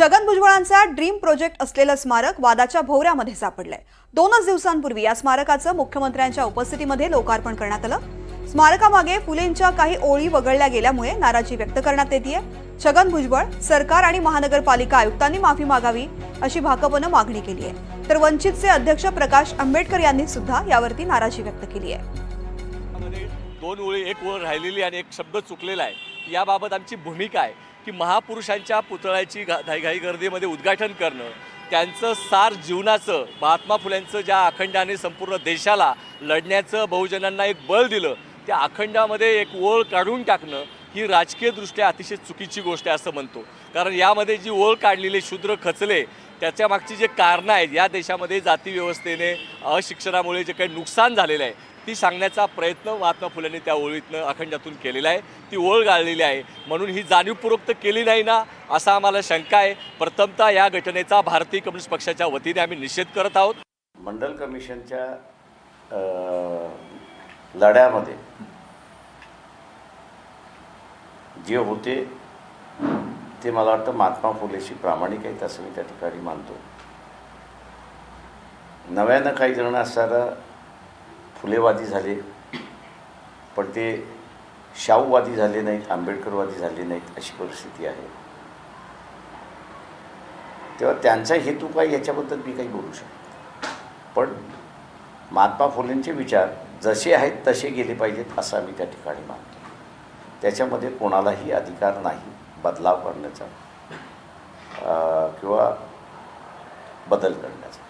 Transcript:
Chhagan भुजबळांचा dream project असलेलं स्मारक वादाच्या भोवऱ्यामध्ये सापडलंय. दोनच दिवसांपूर्वी या स्मारकाचं मुख्यमंत्र्यांच्या उपस्थितीमध्ये लोकार्पण करण्यात आलं. स्मारकामागे फुलेंच्या काही ओळी वगळल्या गेल्यामुळे नाराजी व्यक्त करण्यात येते छगन भुजबळ सरकार आणि महानगरपालिका आयुक्तांनी माफी मागावी अशी भाकपनं मागणी केली आहे तर वंचितचे अध्यक्ष प्रकाश आंबेडकर यांनी सुद्धा यावरती नाराजी व्यक्त केली आहे दोन ओळी एक ओळ राहिलेली आणि एक शब्द चुकलेला आहे. याबाबत आमची भूमिका आहे की महापुरुषांच्या पुतळ्याची घा घाईघाई गर्दीमध्ये उद्घाटन करणं त्यांचं सार जीवनाचं महात्मा फुल्यांचं ज्या अखंडाने संपूर्ण देशाला लढण्याचं बहुजनांना एक बळ दिलं त्या अखंडामध्ये एक ओळ काढून टाकणं ही राजकीयदृष्ट्या अतिशय चुकीची गोष्ट आहे असं म्हणतो. कारण यामध्ये जी ओळ काढलेली शूद्र खचले त्याच्या मागची जे कारणं आहेत या देशामध्ये जाती व्यवस्थेने अशिक्षणामुळे जे काही नुकसान झालेलं आहे ती सांगण्याचा प्रयत्न महात्मा फुलेंनी त्या ओळीतनं अखंडातून केलेला आहे. ती ओळ गाळलेली आहे. म्हणून ही जाणीवपूर्वक तर केली नाही ना असा आम्हाला शंका आहे. प्रथमतः या घटनेचा भारतीय कम्युनिस्ट पक्षाच्या वतीने आम्ही निषेध करत आहोत. मंडल कमिशनच्या लढ्यामध्ये जे होते ते मला वाटतं महात्मा फुलेशी प्रामाणिक आहेत असं मी त्या ठिकाणी मानतो. नव्यानं काही जण असणारं फुलेवादी झाले पण ते शाहूवादी झाले नाहीत आंबेडकरवादी झाले नाहीत अशी परिस्थिती आहे. तेव्हा त्यांचा हेतू काय याच्याबद्दल मी काही बोलू शकतो पण महात्मा फुलेंचे विचार जसे आहेत तसे गेले पाहिजेत असं आम्ही त्या ठिकाणी मानतो. त्याच्यामध्ये कोणालाही अधिकार नाही. बदलाव करण्याचा किंवा बदल करण्याचा.